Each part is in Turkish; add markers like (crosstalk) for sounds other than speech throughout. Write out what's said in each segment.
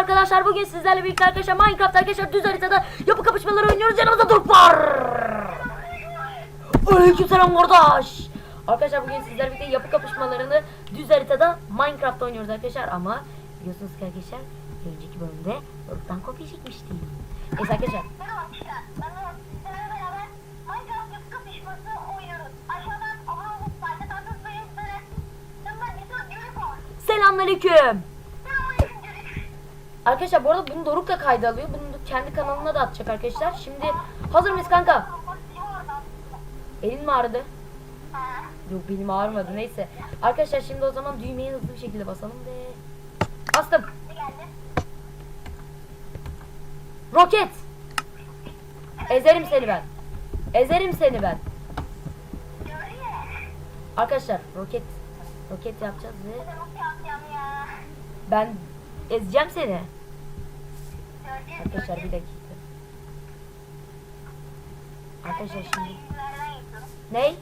arkadaşlar bugün sizlerle birlikte arkadaşlar Minecraft arkadaşlar düz haritada yapı kapışmaları oynuyoruz yanımızda Doruk var. Aleykümselam kardeş. Arkadaşlar bugün sizlerle birlikte yapı kapışmalarını düz haritada Minecraft oynuyoruz arkadaşlar ama biliyorsunuz ki arkadaşlar önceki bölümde Doruk'tan kopya çekmiştim. Neyse arkadaşlar selamünaleyküm. Arkadaşlar bu arada bunu Doruk da kayda alıyor. Bunu kendi kanalına da atacak arkadaşlar. Şimdi hazır mıyız kanka? Elin mi ağrıdı? Yok benim ağrımadı neyse. Arkadaşlar şimdi o zaman düğmeyi hızlı bir şekilde basalım ve bastım. Roket. Ezerim seni ben. Ezerim seni ben. Arkadaşlar roket roket yapacağız ve ben ezeceğim seni. Arkadaşlar bir dakika. Arkadaşlar şimdi ney?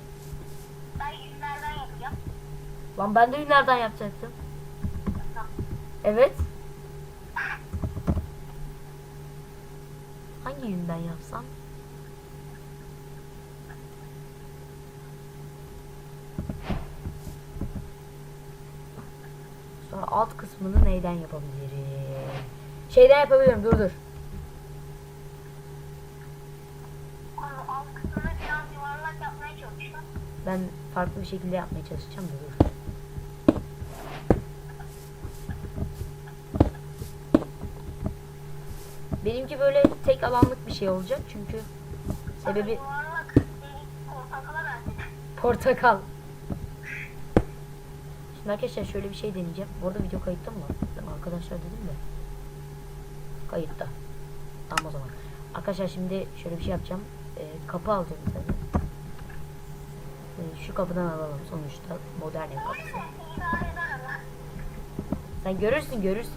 Ben yüzlerden yapacağım. Lan ben de nereden yapacaktım? Evet. Hangi yünden yapsam? Sonra alt kısmını neyden yapabilirim? Şeyden yapabilirim dur dur. Ben farklı bir şekilde yapmaya çalışacağım da dur. Benimki böyle tek alanlık bir şey olacak çünkü sebebi portakal. Şimdi arkadaşlar şöyle bir şey deneyeceğim. Bu arada video kayıtta mı var? Arkadaşlar dedim de. Kayıtta. Tamam o zaman. Arkadaşlar şimdi şöyle bir şey yapacağım. Ee, kapı alacağım tabii. Ee, şu kapıdan alalım sonuçta. Modern ev kapısı. Sen görürsün görürsün.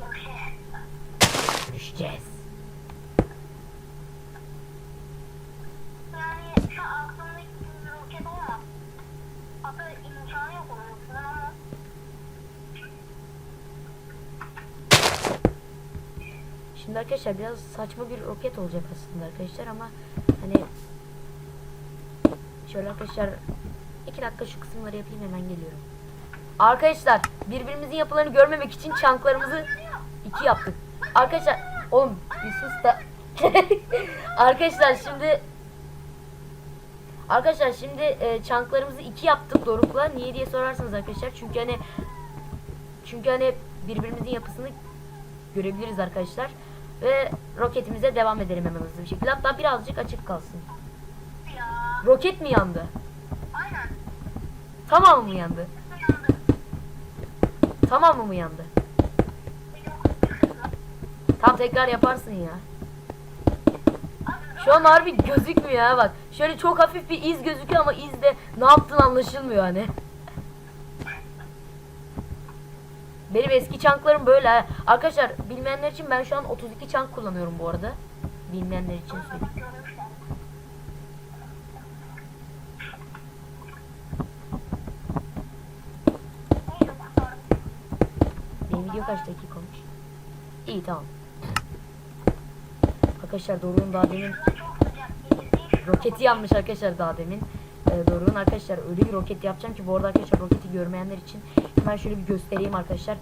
Yok şey. Görüşeceğiz. Yani şu aklımdaki bir roket ama hatta imkanı yok onun ama Şimdi arkadaşlar biraz saçma bir roket olacak aslında arkadaşlar ama hani şöyle arkadaşlar iki dakika şu kısımları yapayım hemen geliyorum. Arkadaşlar birbirimizin yapılarını görmemek için çanklarımızı iki yaptık. Arkadaşlar oğlum bir sus da. (laughs) arkadaşlar şimdi Arkadaşlar şimdi e, çanklarımızı iki yaptık Doruk'la. Niye diye sorarsanız arkadaşlar çünkü hani çünkü hani birbirimizin yapısını görebiliriz arkadaşlar. Ve roketimize devam edelim hemen hızlı bir şekilde. Hatta birazcık açık kalsın. ya Roket mi yandı? aynen Tamamı mı yandı? yandı. Tamamı mı yandı? Tam tekrar yaparsın ya. Şu an harbi gözükmüyor ha bak. Şöyle çok hafif bir iz gözüküyor ama izde ne yaptığın anlaşılmıyor hani. Benim eski çanklarım böyle. Arkadaşlar bilmeyenler için ben şu an 32 çank kullanıyorum bu arada. Bilmeyenler için söyleyeyim. Benim video kaç dakika olmuş? İyi tamam. Arkadaşlar Doruk'un daha demin roketi yanmış arkadaşlar daha demin. Ee, Doruk'un arkadaşlar öyle bir roket yapacağım ki bu arada arkadaşlar roketi görmeyenler için hemen şöyle bir göstereyim arkadaşlar.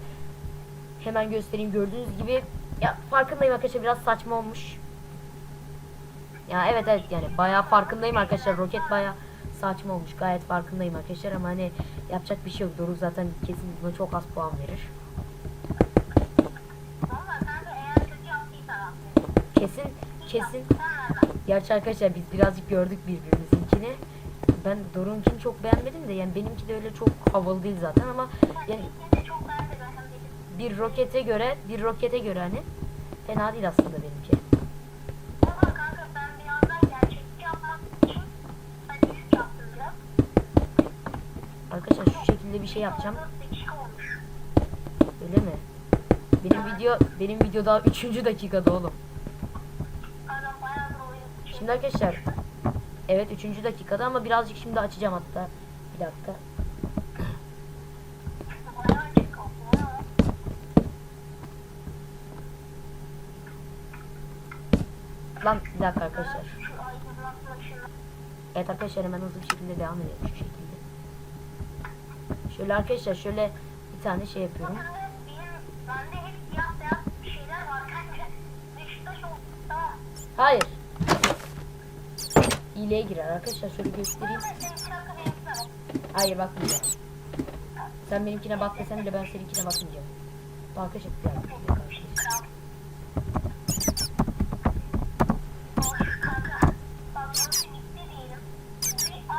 Hemen göstereyim gördüğünüz gibi ya farkındayım arkadaşlar biraz saçma olmuş. Ya evet evet yani bayağı farkındayım arkadaşlar roket bayağı saçma olmuş gayet farkındayım arkadaşlar ama hani yapacak bir şey yok Doruk zaten kesin buna çok az puan verir. Kesin kesin Gerçi arkadaşlar biz birazcık gördük birbirimizinkini. Ben Doruk'unkini çok beğenmedim de yani benimki de öyle çok havalı değil zaten ama yani bir rokete göre bir rokete göre hani fena değil aslında benimki. Arkadaşlar şu şekilde bir şey yapacağım. Öyle mi? Benim video benim video daha 3. dakikada oğlum. Şimdi arkadaşlar Evet 3. dakikada ama birazcık şimdi açacağım hatta. Bir dakika. Lan bir dakika arkadaşlar. Evet arkadaşlar hemen hızlı bir şekilde devam edelim şu şekilde. Şöyle arkadaşlar şöyle bir tane şey yapıyorum. Hayır. İyiliğe girer arkadaşlar şöyle göstereyim. Hayır bakmayacağım. Sen benimkine bak desen bile ben seninkine bakmayacağım. Bir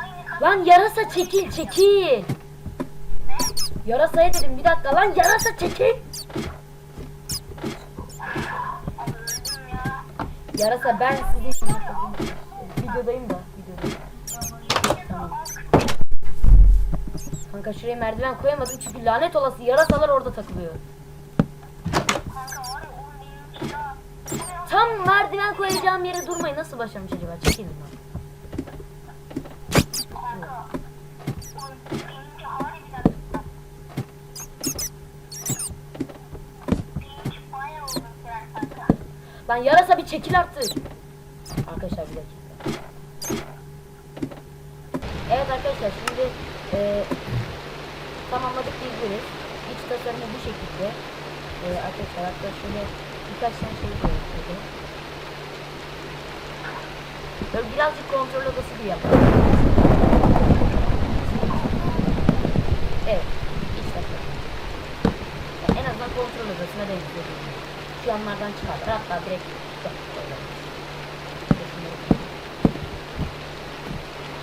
aynı kanka. Lan yarasa çekil çekil. Yarasaya dedim bir dakika lan yarasa çekil. Ya. Yarasa ben sizin videodayım da videodayım. Tamam. Kanka şuraya merdiven koyamadım çünkü lanet olası yarasalar orada takılıyor. Tam merdiven koyacağım yere durmayın. Nasıl başlamış acaba? Çekilin lan. Lan yarasa bir çekil artık. Arkadaşlar bir dakika. Evet arkadaşlar şimdi e, tamamladık diyebiliriz. İç tasarımı bu şekilde. E, arkadaşlar hatta şöyle birkaç tane şey koyuyoruz. Böyle birazcık kontrol odası gibi yapalım. Evet. iç tasarım. Yani en azından kontrol odasına benziyor. Şu yanlardan çıkarlar. Hatta direkt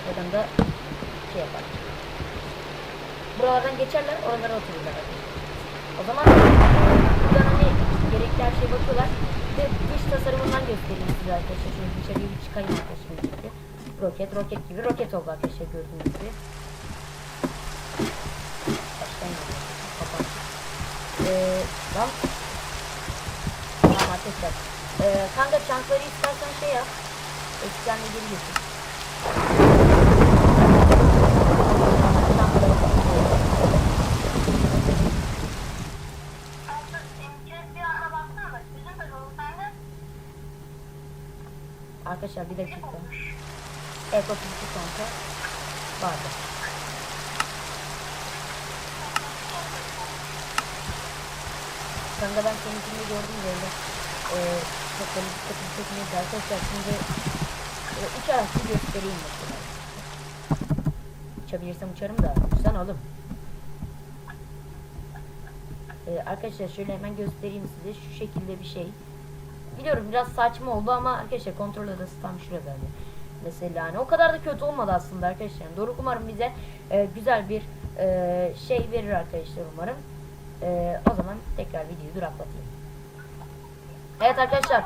Buradan da şey yapar. Buralardan geçerler, oralara otururlar. O zaman buradan hani gerekli her şeye bakıyorlar. De dış tasarımından göstereyim size arkadaşlar. Şöyle dışarıya bir çıkayım arkadaşlar. birlikte. Roket, roket gibi roket oldu arkadaşlar gördüğünüz gibi. Baştan. Kapat. Ee, lan Tamam arkadaşlar. Ee, kanka çankları istersen şey yap. Eskiden geri getir. Çankları Kanka benimki bir ara baksana da. Bizim de dolu sende. Arkadaşlar bir dakika. Evet 32 kanka. Vardı. Kanka ben seninkini gördüm böyle. Ee, çok böyle dikkatimi çekmedi arkadaşlar. Şimdi e, uçarak bir göstereyim mesela. Uçabilirsem uçarım da. Uçsan oğlum. Ee, arkadaşlar şöyle hemen göstereyim size. Şu şekilde bir şey. Biliyorum biraz saçma oldu ama arkadaşlar kontrol odası tam şurada. hani. Mesela hani o kadar da kötü olmadı aslında arkadaşlar. Doruk umarım bize e, güzel bir e, şey verir arkadaşlar umarım. E, o zaman tekrar videoyu duraklatayım. Evet arkadaşlar.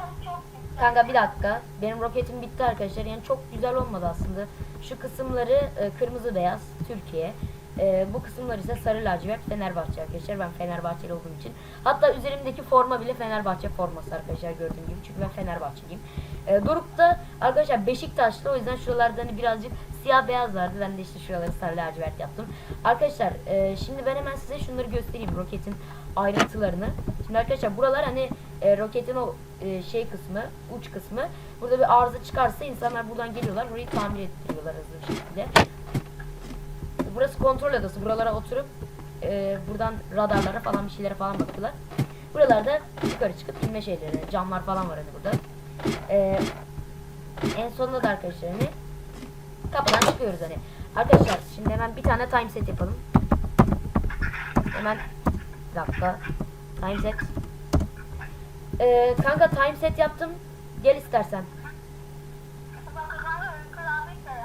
Kanka bir dakika. Benim roketim bitti arkadaşlar. Yani çok güzel olmadı aslında. Şu kısımları e, kırmızı beyaz Türkiye. E, bu kısımlar ise sarı lacivert Fenerbahçe arkadaşlar. Ben Fenerbahçeli olduğum için. Hatta üzerimdeki forma bile Fenerbahçe forması arkadaşlar gördüğüm gibi. Çünkü ben Fenerbahçeliyim. E, Doruk da arkadaşlar Beşiktaşlı. O yüzden şuralarda hani birazcık siyah beyaz vardı. Ben de işte şuraları sarı lacivert yaptım. Arkadaşlar e, şimdi ben hemen size şunları göstereyim. Roketin ayrıntılarını. Şimdi arkadaşlar buralar hani e, roketin o e, şey kısmı, uç kısmı. Burada bir arıza çıkarsa insanlar buradan geliyorlar. Burayı tamir ettiriyorlar hızlı bir şekilde. Burası kontrol odası. Buralara oturup e, buradan radarlara falan bir şeylere falan bakıyorlar. Buralarda yukarı çıkıp inme şeyleri, camlar falan var hani burada. E, en sonunda da arkadaşlar hani kapıdan çıkıyoruz hani. Arkadaşlar şimdi hemen bir tane time set yapalım. Hemen bir dakika. Time set. Ee, kanka time set yaptım. Gel istersen.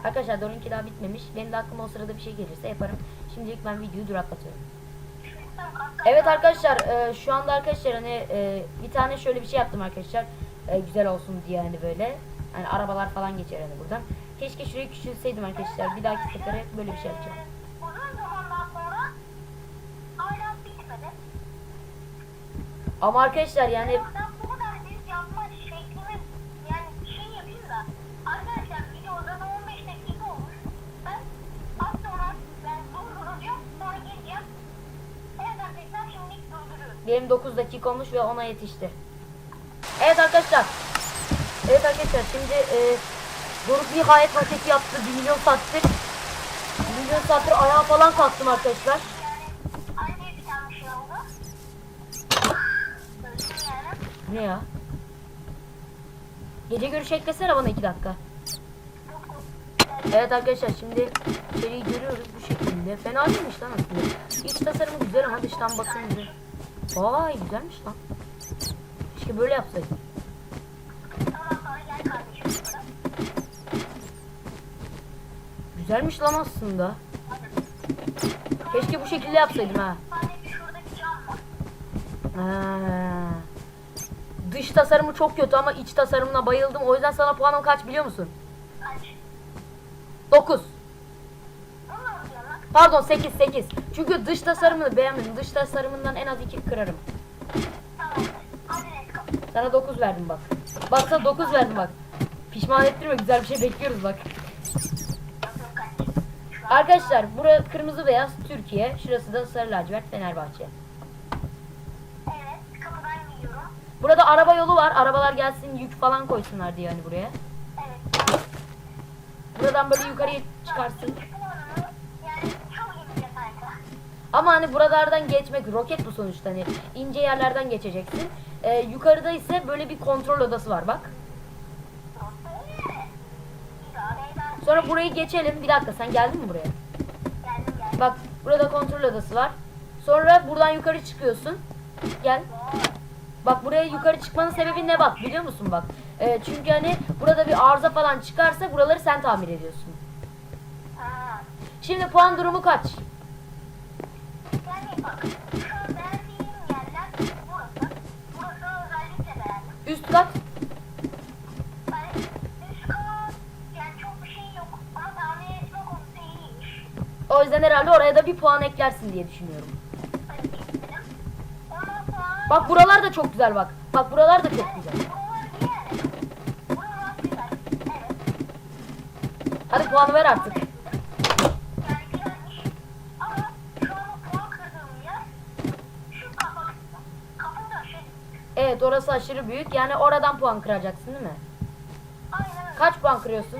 Arkadaşlar Dorunki daha bitmemiş. Benim de aklıma o sırada bir şey gelirse yaparım. Şimdilik ben videoyu duraklatıyorum. Evet arkadaşlar e, şu anda arkadaşlar hani e, bir tane şöyle bir şey yaptım arkadaşlar. E, güzel olsun diye hani böyle. Hani arabalar falan geçer hani buradan. Keşke şurayı küçülseydim arkadaşlar. Bir dahaki sefere böyle bir şey yapacağım. Ama arkadaşlar yani Ben bu kadar büyük yapma şeklimi yani şey yapayım da arkadaşlar video zaten 15 dakika olmuş. Ben az sonra ben durduracağım sonra geleceğim. Evet arkadaşlar şimdilik durduruyoruz. Benim 9 dakika olmuş ve ona yetişti. Evet arkadaşlar. Evet arkadaşlar şimdi e, Doruk nihayet roketi yaptı. 1 milyon saattir. 1 milyon saattir ayağa falan kalktım arkadaşlar. Ne ya? Gece görüşü eklesene bana 2 dakika. Evet arkadaşlar şimdi içeriği görüyoruz bu şekilde. Fena değilmiş lan aslında. İç tasarımı güzel ama dıştan bakınca. Vay güzelmiş lan. Keşke böyle yapsaydım. Güzelmiş lan aslında. Keşke bu şekilde yapsaydım. Ha. Dış tasarımı çok kötü ama iç tasarımına bayıldım. O yüzden sana puanım kaç biliyor musun? Kaç? 9. Bunu mu diyorsun lan? Pardon 8 8. Çünkü dış tasarımını beğenmedim. Dış tasarımından en az 2 kırarım. Tamam. Hadi let's go. Sana 9 verdim bak. Bak sana 9 verdim bak. Pişman ettirme güzel bir şey bekliyoruz bak. Arkadaşlar bura kırmızı beyaz Türkiye. Şurası da sarı lacivert Fenerbahçe. Evet. Kapıdan gidiyorum. Burada araba yolu var. Arabalar gelsin yük falan koysunlar diye hani buraya. Evet. Buradan böyle yukarıya çıkarsın. Puanımı yani çok iyi bir detayda. Ama hani buralardan geçmek roket bu sonuçta hani ince yerlerden geçeceksin. Ee, yukarıda ise böyle bir kontrol odası var bak. Sonra burayı geçelim. Bir dakika sen geldin mi buraya? Geldim geldim. Bak burada kontrol odası var. Sonra buradan yukarı çıkıyorsun. Gel. Bak buraya yukarı çıkmanın sebebi ne bak biliyor musun bak. Ee, çünkü hani burada bir arıza falan çıkarsa buraları sen tamir ediyorsun. Şimdi puan durumu kaç? Konusu iyiymiş. o yüzden herhalde oraya da bir puan eklersin diye düşünüyorum. Bak buralar da çok güzel bak. Bak buralar da çok güzel. Hadi puanı ver artık. Yani güzelmiş. Ama şu an o puan kırdığım yer şu kapı kısmı. Kapı da şey. Evet orası aşırı büyük. Yani oradan puan kıracaksın değil mi? Aynen öyle. Kaç puan kırıyorsun?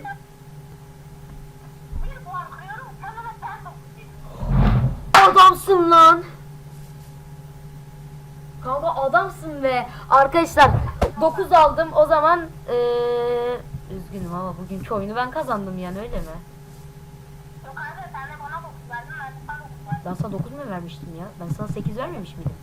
Bir puan kırıyorum. Sana da sen dokuz Adamsın lan. Kanka adamsın be. Arkadaşlar 9 aldım. O zaman eee üzgünüm ama bugünkü oyunu ben kazandım yani öyle mi? Yok abi sen de bana dokuz verdin. Ben de sana dokuz verdim. Ben sana 9 mu vermiştim ya? Ben sana 8 vermemiş miydim?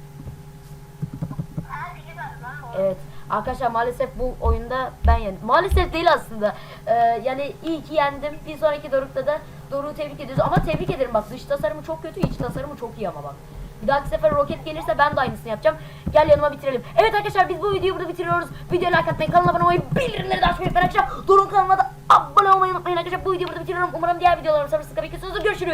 Her biri verdi lan doğru. Evet. Arkadaşlar maalesef bu oyunda ben yendim. Maalesef değil aslında. Ee, yani iyi ki yendim. Bir sonraki Doruk'ta da Doruk'u tebrik ediyoruz. Ama tebrik ederim bak dış tasarımı çok kötü, iç tasarımı çok iyi ama bak. Bir dahaki sefer roket gelirse ben de aynısını yapacağım. Gel yanıma bitirelim. Evet arkadaşlar biz bu videoyu burada bitiriyoruz. Videoya like atmayı, kanala abone olmayı, bildirimleri de açmayı unutmayın arkadaşlar. Doruk'un kanalına da abone olmayı unutmayın arkadaşlar. Bu videoyu burada bitiriyorum. Umarım diğer videolarım sonrasında bekliyorsunuzdur. Görüşürüz.